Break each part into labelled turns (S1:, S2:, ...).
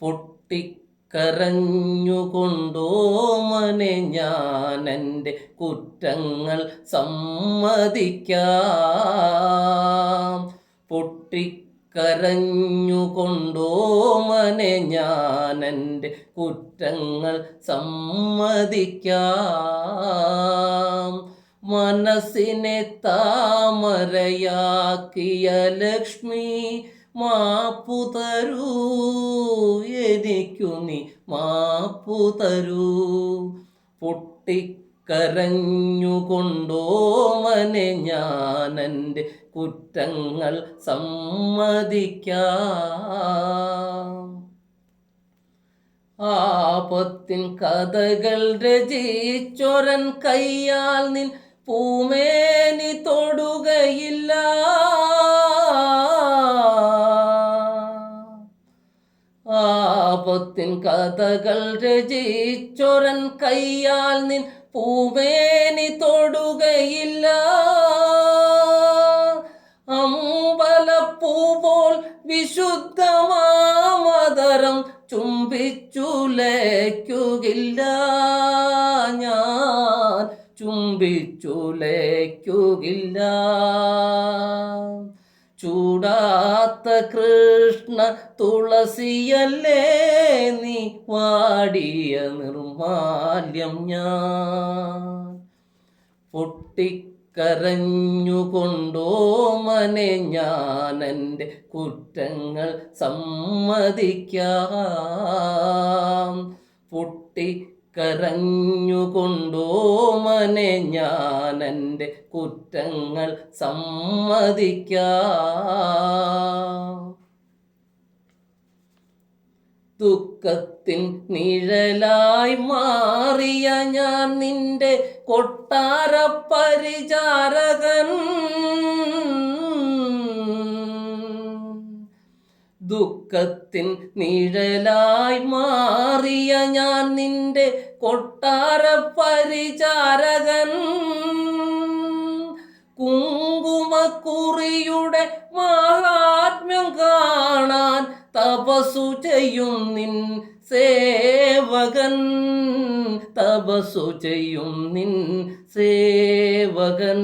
S1: പൊട്ടിക്കരഞ്ഞുകൊണ്ടോമനെ മനെ ഞാനെന്റെ കുറ്റങ്ങൾ സമ്മതിക്കാം. പൊട്ടിക്കരഞ്ഞുകൊണ്ടോമനെ മനെ ഞാനെന്റെ കുറ്റങ്ങൾ സമ്മതിക്കാം. മനസ്സിനെ താമരയാക്കിയ ലക്ഷ്മി മാപ്പു തരൂ. എനിക്കു നീ മാപ്പു തരൂ. പൊട്ടിക്കരഞ്ഞുകൊണ്ടോമനെ മനെ ഞാനന്റെ കുറ്റങ്ങൾ സമ്മതിക്കാം. ആപത്തിൻ കഥകൾ രചിച്ചൊരൻ കയ്യാൽ നിൻ പൂമേനി തൊടുകയില്ല. ആപത്തിൻ കഥകൾ രചിച്ചൊരൻ കയ്യാൽ നിൻ പൂവേനി തൊടുകയില്ല. അമ്പലപ്പൂ പോൽ വിശുദ്ധമാമതരം ചുംബിച്ചുലയ്ക്കുകില്ല. ഞാൻ ചുംബിച്ചുലയ്ക്കുകില്ല. ചൂടാത്ത കൃഷ്ണ തുളസിയല്ലേ നീ വാടിയ നിർമാല്യം ഞാൻ. പൊട്ടിക്കരഞ്ഞുകൊണ്ടോമനെ ഞാൻ എന്റെ കുറ്റങ്ങൾ സമ്മതിക്കാം. പൊട്ടിക്കരഞ്ഞുകൊണ്ടോമനെ എന്റെ കുറ്റങ്ങൾ സമ്മതിക്കാം. ദുഃഖത്തിൻ നിഴലായി മാറിയ ഞാൻ നിന്റെ കൊട്ടാര പരിചാരകൻ. ദുഃഖത്തിൻ നിഴലായി മാറിയ ഞാൻ നിന്റെ കൊട്ടാര പരിചാരകൻ കുങ്കുമക്കുറിയുടെ മഹാത്മ്യം കാണാൻ തപസു ചെയ്യും നിൻ സേവകൻ. തപസു ചെയ്യും നിൻ സേവകൻ.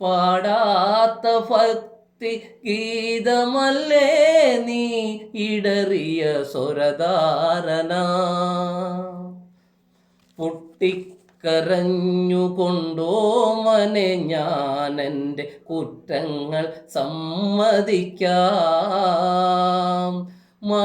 S1: പാടാത്ത ഭക്തി ഗീതമല്ലേ നീ ഇടറിയ സ്വരധാരണ. പൊട്ടിക്കരഞ്ഞുകൊണ്ടോമനെ ഞാൻ എന്റെ കുറ്റങ്ങൾ സമ്മതിക്കാം.